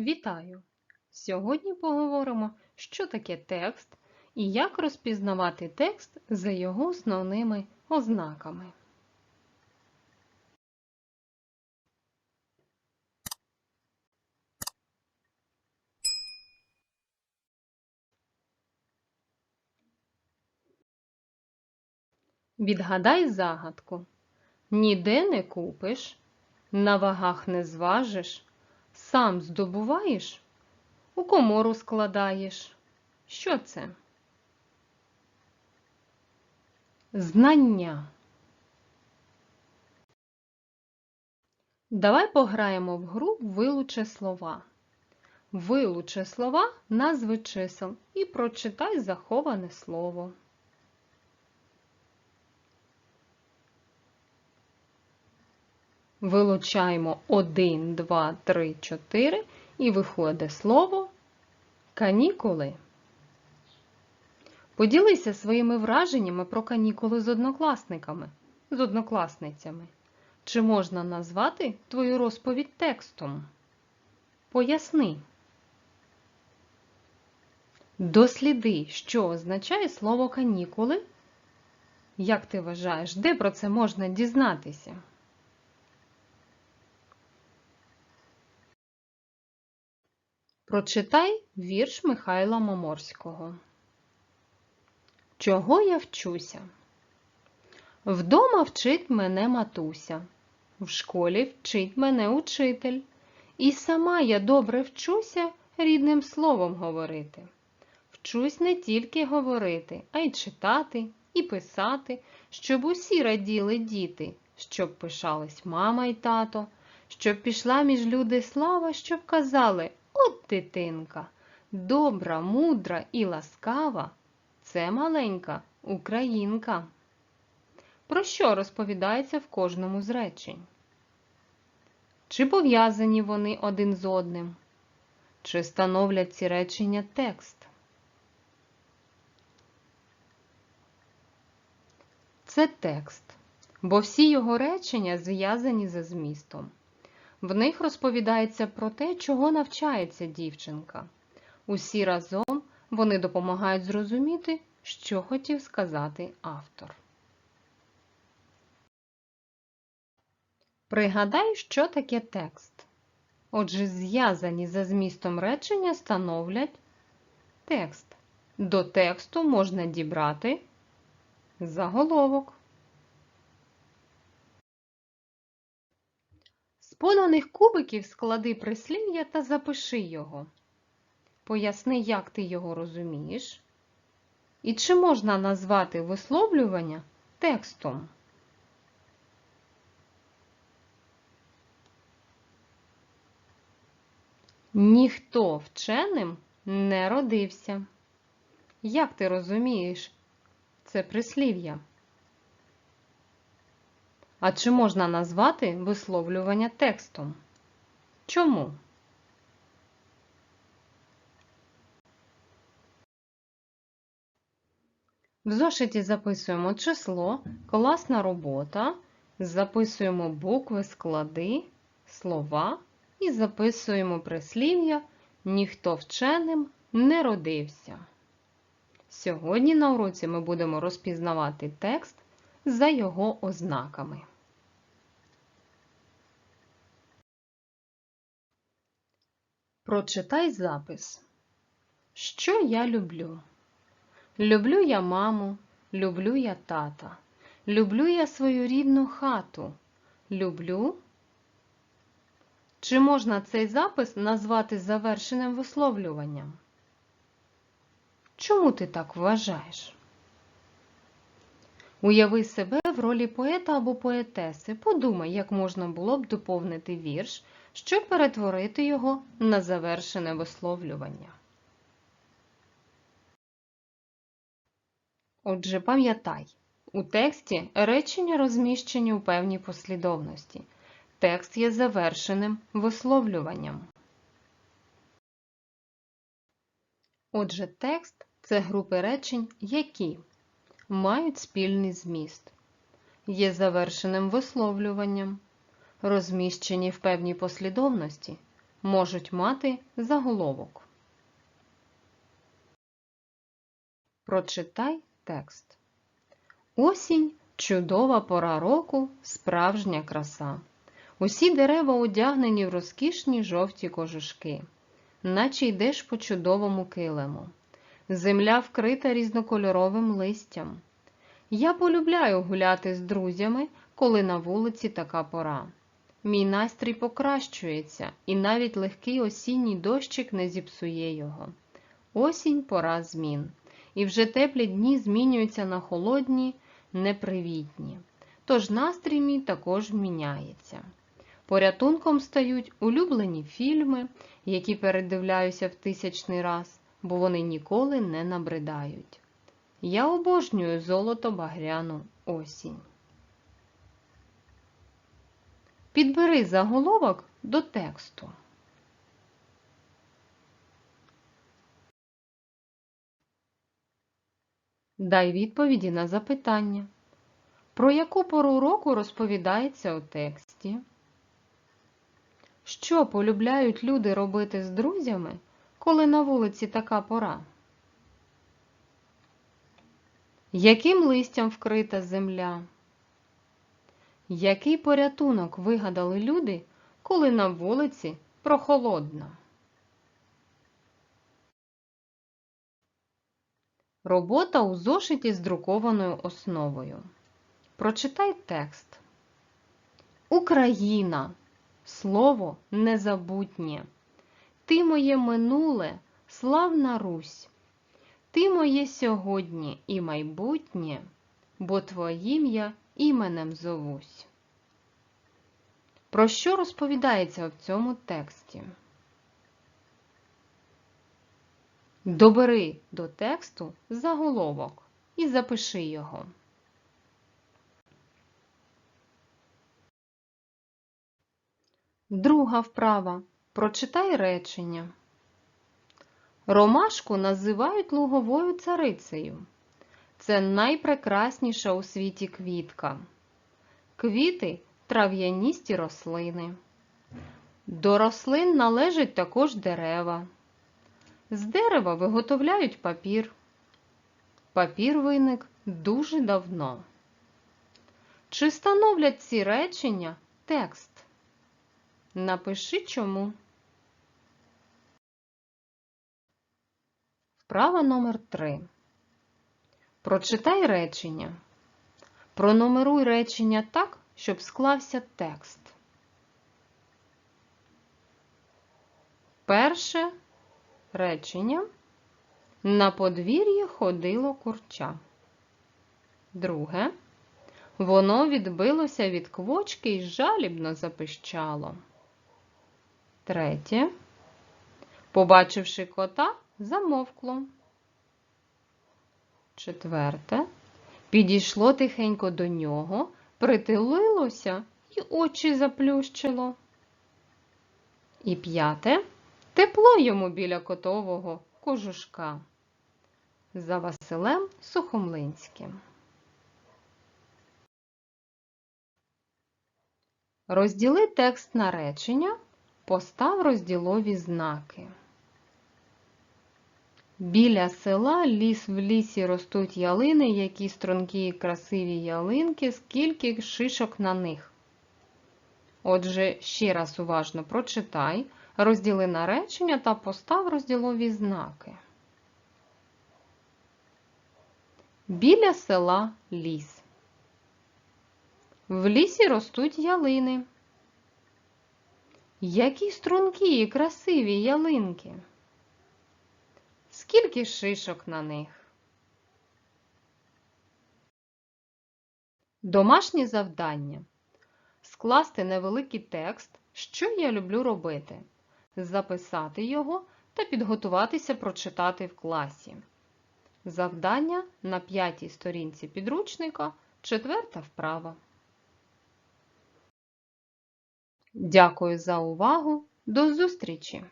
Вітаю! Сьогодні поговоримо, що таке текст і як розпізнавати текст за його основними ознаками. Відгадай загадку. Ніде не купиш, на вагах не зважиш, сам здобуваєш, у комору складаєш. Що це? Знання. Давай пограємо в гру Вилучи слова. Вилучи слова, назви чисел і прочитай заховане слово. Вилучаємо 1, 2, 3, 4 і виходить слово канікули. Поділися своїми враженнями про канікули з однокласниками, з однокласницями. Чи можна назвати твою розповідь текстом? Поясни. Досліди, що означає слово канікули. Як ти вважаєш, де про це можна дізнатися? Прочитай вірш Михайла Моморського. Чого я вчуся? Вдома вчить мене матуся, в школі вчить мене учитель. І сама я добре вчуся рідним словом говорити. Вчусь не тільки говорити, а й читати, і писати, щоб усі раділи діти, щоб пишались мама й тато, щоб пішла між люди слава, щоб казали От дитинка, добра, мудра і ласкава це маленька українка. Про що розповідається в кожному з речень? Чи пов'язані вони один з одним? Чи становлять ці речення текст? Це текст, бо всі його речення зв'язані за змістом. В них розповідається про те, чого навчається дівчинка. Усі разом вони допомагають зрозуміти, що хотів сказати автор. Пригадай, що таке текст. Отже, зв'язані за змістом речення становлять текст. До тексту можна дібрати заголовок. Поданих кубиків склади прислів'я та запиши його. Поясни, як ти його розумієш. І чи можна назвати висловлювання текстом? Ніхто вченим не родився. Як ти розумієш це прислів'я? А чи можна назвати висловлювання текстом? Чому? В зошиті записуємо число, класна робота, записуємо букви, склади, слова і записуємо прислів'я Ніхто вченим не родився. Сьогодні на уроці ми будемо розпізнавати текст за його ознаками. Прочитай запис. Що я люблю? Люблю я маму, люблю я тата, люблю я свою рідну хату. Люблю. Чи можна цей запис назвати завершеним висловлюванням? Чому ти так вважаєш? Уяви себе в ролі поета або поетеси. Подумай, як можна було б доповнити вірш, щоб перетворити його на завершене висловлювання. Отже, пам'ятай, у тексті речення розміщені у певній послідовності. Текст є завершеним висловлюванням. Отже, текст це групи речень, які мають спільний зміст, є завершеним висловлюванням, розміщені в певній послідовності можуть мати заголовок. Прочитай текст. Осінь чудова пора року, справжня краса. Усі дерева одягнені в розкішні жовті кожушки, наче йдеш по чудовому килиму. Земля вкрита різнокольоровим листям. Я полюбляю гуляти з друзями, коли на вулиці така пора. Мій настрій покращується, і навіть легкий осінній дощик не зіпсує його. Осінь пора змін, і вже теплі дні змінюються на холодні, непривітні. Тож настрій мій також міняється. Порятунком стають улюблені фільми, які передивляюся в тисячний раз, бо вони ніколи не набридають. Я обожнюю золото багряну осінь. Підбери заголовок до тексту. Дай відповіді на запитання. Про яку пору року розповідається у тексті? Що полюбляють люди робити з друзями, коли на вулиці така пора? Яким листям вкрита земля? Який порятунок вигадали люди, коли на вулиці прохолодно? Робота у зошиті з друкованою основою. Прочитай текст. Україна. Слово незабутнє. Ти моє минуле, славна Русь. Ти моє сьогодні і майбутнє, бо твоїм я іменем зовусь. Про що розповідається в цьому тексті? Добери до тексту заголовок і запиши його. Друга вправа. Прочитай речення. Ромашку називають луговою царицею. Це найпрекрасніша у світі квітка. Квіти трав'яністі рослини. До рослин належать також дерева. З дерева виготовляють папір. Папір виник дуже давно. Чи становлять ці речення текст? Напиши чому. Вправа номер 3. Прочитай речення. Пронумеруй речення так, щоб склався текст. Перше речення. На подвір'ї ходило курча. Друге. Воно відбилося від квочки і жалібно запищало. Третє. Побачивши кота, замовкло. Четверте. Підійшло тихенько до нього, притулилося і очі заплющило. І п'яте. Тепло йому біля котового кожушка. За Василем Сухомлинським. Розділи текст на речення, постав розділові знаки. Біля села ліс в лісі ростуть ялини, які стрункі і красиві ялинки, скільки шишок на них. Отже, ще раз уважно прочитай, розділи на речення та постав розділові знаки. Біля села ліс. В лісі ростуть ялини. Які стрункі і красиві ялинки. Скільки шишок на них? Домашнє завдання. Скласти невеликий текст, що я люблю робити, записати його та підготуватися прочитати в класі. Завдання на п'ятій сторінці підручника, четверта вправа. Дякую за увагу! До зустрічі!